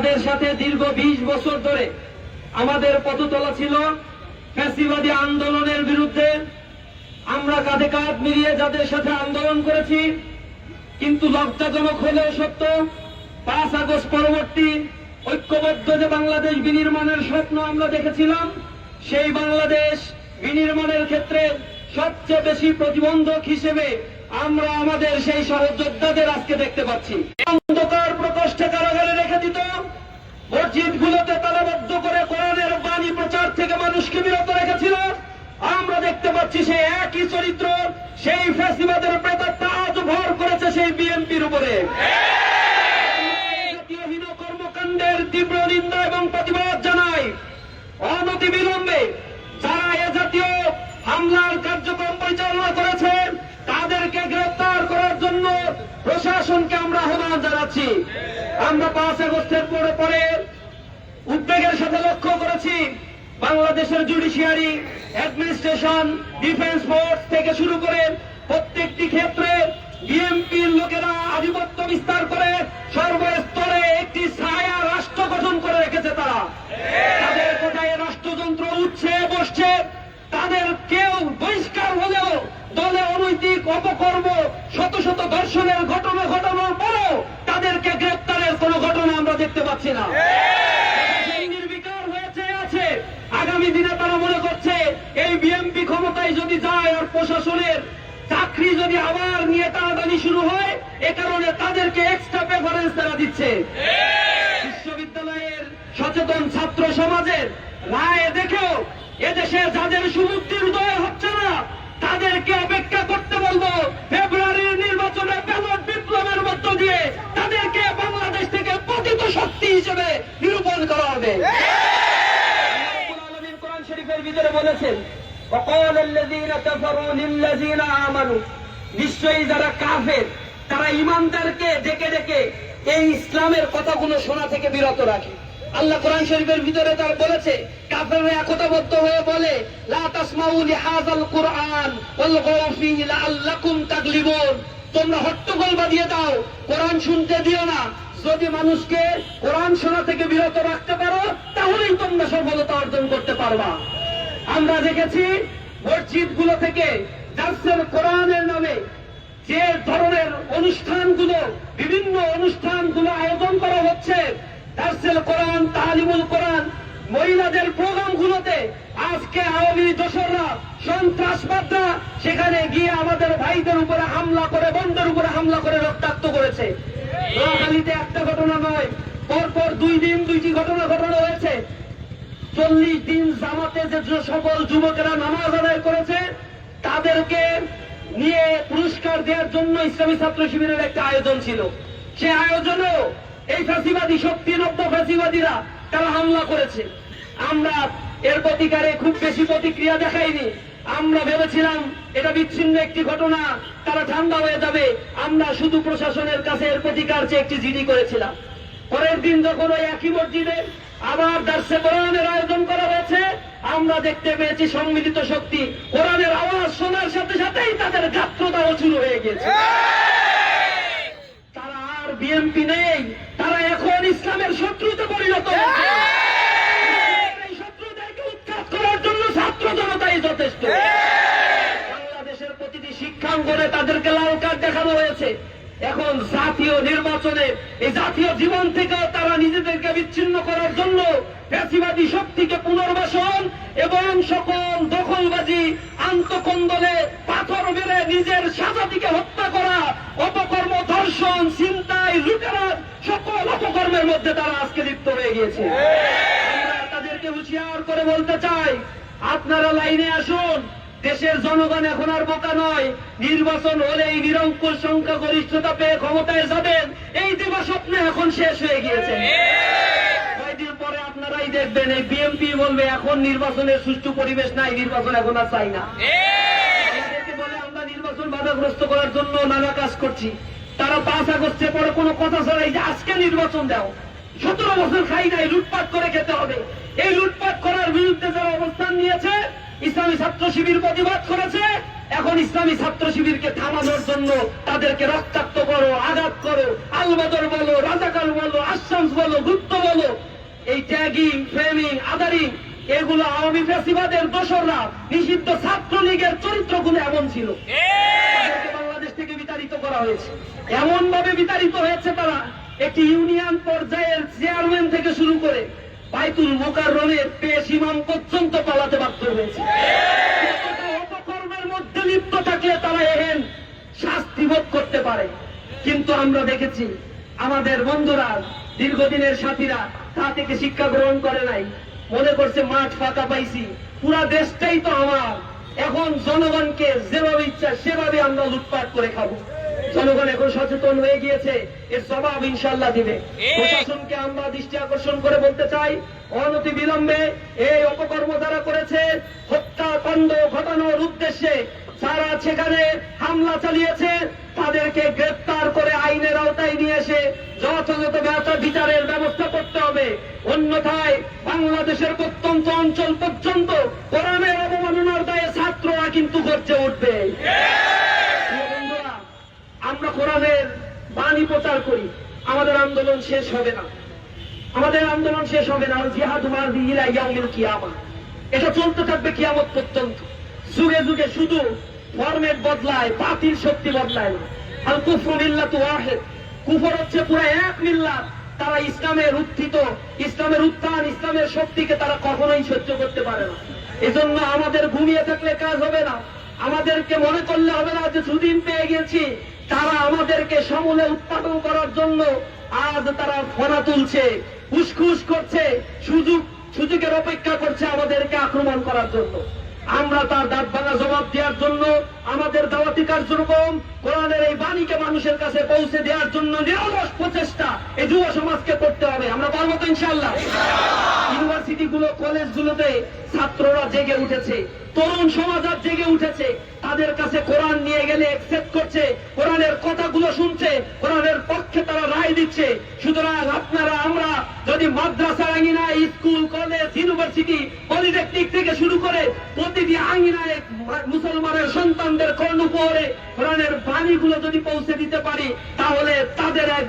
যাদের সাথে দীর্ঘ বিশ বছর ধরে আমাদের পদতলা ছিল ফ্যাসিবাদী আন্দোলনের বিরুদ্ধে। আমরা কাঁধে কাঁধ মিলিয়ে যাদের সাথে আন্দোলন করেছি, কিন্তু লজ্জাজনক হলেও সত্য, পাঁচ আগস্ট পরবর্তী ঐক্যবদ্ধ যে বাংলাদেশ বিনির্মাণের স্বপ্ন আমরা দেখেছিলাম, সেই বাংলাদেশ বিনির্মাণের ক্ষেত্রে সবচেয়ে বেশি প্রতিবন্ধক হিসেবে আমরা আমাদের সেই সহযোদ্ধাদের আজকে দেখতে পাচ্ছি অন্ধকার প্রকোষ্ঠে কারাগারে রেখে দিত মসজিদগুলোতে তালাবদ্ধ করে কোরআনের বাণী প্রচার থেকে মানুষকে বিরত রেখেছিল আমরা দেখতে পাচ্ছি সেই একই চরিত্র সেই ফ্যাসিবাদের প্রেতাত্মা আজ ভর করেছে সেই বিএনপির উপরে কর্মকাণ্ডের তীব্র নিন্দা এবং প্রতিবাদ জানাই। অনতি বিলম্বে যারা এ জাতীয় হামলার কার্যক্রম পরিচালনা করেছে তাদেরকে গ্রেফতার করার জন্য প্রশাসনকে আমরা আহ্বান জানাচ্ছি। আমরা পাঁচ আগস্টের পরে পরে উদ্বেগের সাথে লক্ষ্য করেছি, বাংলাদেশের জুডিশিয়ারি অ্যাডমিনিস্ট্রেশন ডিফেন্স ফোর্স থেকে শুরু করে প্রত্যেকটি ক্ষেত্রে বিএনপির লোকেরা আধিপত্য বিস্তার করে সর্বস্তরে একটি ছায়া রাষ্ট্র গঠন করে রেখেছে তারা। তাদের কোথায় রাষ্ট্রযন্ত্র উঠছে, বসছে। তাদের কেউ বহিষ্কার হলেও দলে অনৈতিক অপকর্ম, শত শত দর্শনের ঘটনা ঘটানোর পরেও তাদেরকে গ্রেপ্তারের কোনো ঘটনা আমরা দেখতে পাচ্ছি না। নির্বিকার হয়েছে, আছে। আগামী দিনে তারা মনে করছে, এই বিএমপি ক্ষমতায় যদি যায় আর প্রশাসনের চাকরি যদি আবার নিয়ে টানাটানি শুরু হয়, এ কারণে তাদেরকে এক্সট্রা প্রেফারেন্স তারা দিচ্ছে। বিশ্ববিদ্যালয়ের সচেতন ছাত্র সমাজের রায় দেখেও এদেশে যাদের সুবুদ্ধির উদয় হচ্ছে না, তাদেরকে অপেক্ষা নিশ্চয়ই যারা কাফের, তারা ইমানদারকে ডেকে ডেকে এই ইসলামের কথাগুলো শোনা থেকে বিরত রাখে। আল্লাহ কোরআন শরীফের ভিতরে তার বলেছে কাফেররা একতাবদ্ধ হয়ে বলে তোমরা হট্টগোল বাঁধিয়ে দাও, কোরআন শুনতে দিও না। যদি মানুষকে কোরআন শোনা থেকে বিরত রাখতে পারো, তাহলেই তোমরা সফলতা অর্জন করতে পারবা। আমরা দেখেছি মসজিদগুলো থেকে দার্সের কোরআনের নামে যে ধরনের অনুষ্ঠানগুলো, বিভিন্ন অনুষ্ঠানগুলো আয়োজন করা হচ্ছে দার্সেল কোরআন, তালিমুল কোরআন, মহিলাদের প্রোগ্রামগুলোতে আজকে আওয়ামী দোসররা সন্ত্রাসবাদরা সেখানে গিয়ে আমাদের ভাইদের উপরে হামলা করে বন্ধের উপরে হামলা করে রক্তাক্ত করেছে। নোয়াখালীতে একটা ঘটনা নয়, পরপর দুই দিন দুইটি ঘটনা ঘটনা হয়েছে। চল্লিশ দিন জামাতে যে সকল যুবকেরা নামাজ আদায় নিয়ে পুরস্কার দেওয়ার জন্য ইসলামী ছাত্র শিবিরের একটা আয়োজন ছিল। সে আয়োজনেও এই ফাঁসিবাদী শক্তি, নব্য ফাঁসিবাদীরা তারা হামলা করেছে। আমরা এর প্রতিকারে খুব বেশি প্রতিক্রিয়া দেখাইনি। আমরা ভেবেছিলাম এটা বিচ্ছিন্ন একটি ঘটনা, তারা ঠান্ডা হয়ে যাবে। আমরা শুধু প্রশাসনের কাছে এর প্রতিকার চেয়ে একটি জিডি করেছিলাম। পরের দিন যখন ওই একই মসজিদে আবার দার্সে কোরআনের আয়োজন আমরা দেখতে পেয়েছি সম্মিলিত শক্তি। কোরআনের আওয়াজ শোনার সাথে সাথেই তাদের গাত্রদাও শুরু হয়ে গেছে তারা আর বিএনপি নেই তারা এখন ইসলামের শত্রুতে পরিণত এই শত্রুদেরকে উৎখাত করার জন্য ছাত্র জনতাই যথেষ্ট। বাংলাদেশের প্রতিটি শিক্ষাঙ্গনে তাদেরকে লাল কার্ড দেখানো হয়েছে। এখন জাতীয় নির্বাচনে এই জাতীয় জীবন থেকেও তারা নিজেদেরকে বিচ্ছিন্ন করার জন্য ফ্যাসিবাদী শক্তিকে পুনর্বাসন এবং সকল দখলবাজি আন্তকন্দলে পাথর মেরে নিজের সাজাতিকে হত্যা করা, অপকর্ম, ধর্ষণ চিন্তায় লুটেরার সকল অপকর্মের মধ্যে তারা আজকে লিপ্ত হয়ে গিয়েছে। তাদেরকে হুঁশিয়ার করে বলতে চাই, আপনারা লাইনে আসুন, দেশের জনগণ এখন আর বোকা নয়, নির্বাচন হলেই নিরঙ্কুশ সংখ্যা গরিষ্ঠতা পেয়ে ক্ষমতায় যাবেন, এই দেবা স্বপ্ন এখন শেষ হয়ে গিয়েছে। দেখবেন এই বিএনপি বলবে এখন নির্বাচনের সুষ্ঠু পরিবেশ নাই নির্বাচন এখন আর চাই না। বলে আমরা নির্বাচন বাধাগ্রস্ত করার জন্য নানা কাজ করছি। তারা পাঁচ আগস্টের পরে কোনো কথা ছাড়াই যে আজকে নির্বাচন দাও। সতেরো বছর খাই নাই লুটপাট করে খেতে হবে। এই লুটপাট করার বিরুদ্ধে যারা অবস্থান নিয়েছে ইসলামী ছাত্র শিবির প্রতিবাদ করেছে। এখন ইসলামী ছাত্র শিবিরকে থামানোর জন্য তাদেরকে রক্তাক্ত করো আঘাত করো। আলবদর বলো রাজাকাল বলো আশামস বলো গুপ্ত বলো এই ট্যাগিং ফ্রেমিং আদারিং এগুলো আওয়ামী ফেসিবাদের দোসররা নিষিদ্ধ ছাত্রলীগের চরিত্রগুলো এমন ছিল। বাংলাদেশ থেকে বিতাড়িত করা হয়েছে। এমন ভাবে বিতাড়িত হয়েছে তারা একটি ইউনিয়ন পর্যায়ের চেয়ারম্যান থেকে শুরু করে বাইতুল মোকাররমের পেশ ইমাম পর্যন্ত পালাতে বাধ্য হয়েছে। অপকর্মের মধ্যে লিপ্ত থাকলে তারা এহেন শাস্তি ভোগ করতে পারে। কিন্তু আমরা দেখেছি, আমাদের বন্ধুরা, দীর্ঘদিনের সাথীরা তা থেকে শিক্ষা গ্রহণ করে নাই। মনে করছে মাঠ ফাঁকা পাইছি। পুরা দেশটাই তো আমার। এখন জনগণকে যেভাবে ইচ্ছা সেভাবে আমরা লুটপাট করে খাব। জনগণ এখন সচেতন হয়ে গিয়েছে। এর জবাব ইনশাল্লাহ দিবে। প্রশাসনকে আমরা দৃষ্টি আকর্ষণ করে বলতে চাই অনতি বিলম্বে এই অপকর্ম যারা করেছে হত্যাকাণ্ড ঘটানোর উদ্দেশ্যে যারা সেখানে হামলা চালিয়েছে তাদেরকে গ্রেপ্তার করে আইনের আওতায় নিয়ে এসে যথাযথ বিচারের ব্যবস্থা করতে হবে। অন্যথায় বাংলাদেশের প্রত্যন্ত অঞ্চল পর্যন্ত কোরআনের অবমাননার দায়ে ছাত্ররা কিন্তু গর্জে উঠবে। আমরা কোরআনের বাণী প্রচার করি। আমাদের আন্দোলন শেষ হবে না। আমাদের আন্দোলন শেষ হবে না। জিহাদ এটা চলতে থাকবে কিয়ামত পর্যন্ত। যুগে যুগে শুধু ফরমেট বদলায়, বাতিল শক্তি বদলায় না। আল কুফরু মিল্লাতু ওয়াহিদ। কুফর হচ্ছে পুরো এক মিল্লাত। তারা ইসলামের উত্থিত, ইসলামের উত্থান, ইসলামের শক্তিকে তারা কখনোই সহ্য করতে পারে না। এজন্য আমাদের ঘুমিয়ে থাকলে কাজ হবে না। আমাদেরকে মনে করলে হবে না যে সুদিন পেয়ে গেছি। তারা আমাদেরকে সমূলে উৎপাদন করার জন্য আজ তারা ফনা তুলছে উসখুস করছে, সুযোগ সুযোগের অপেক্ষা করছে আমাদেরকে আক্রমণ করার জন্য। আমরা তার দাঁত ভাঙা জবাব দেওয়ার জন্য আমাদের দাওয়াতি কার্যক্রম কোরআনের এই বাণীকে মানুষের কাছে পৌঁছে দেওয়ার জন্য নিরলস প্রচেষ্টা এই যুব সমাজকে করতে হবে। আমরা পারব তো ইনশাল্লাহ কলেজ গুলোতে ছাত্ররা জেগে উঠেছে, তরুণ সমাজ আজ জেগে উঠেছে। তাদের কাছে কোরআন নিয়ে গেলে একসেপ্ট করছে, কোরআনের কথাগুলো শুনছে, কোরআনের পক্ষে তারা রায় দিচ্ছে। সুতরাং আপনারা, আমরা যদি মাদ্রাসা আঙিনায়, স্কুল, কলেজ, ইউনিভার্সিটি, পলিটেকনিক মুসলমানের সন্তানদের কর্ণ পরে কোরআনের বাণীগুলো যদি পৌঁছে দিতে পারি তাহলে তাদের এক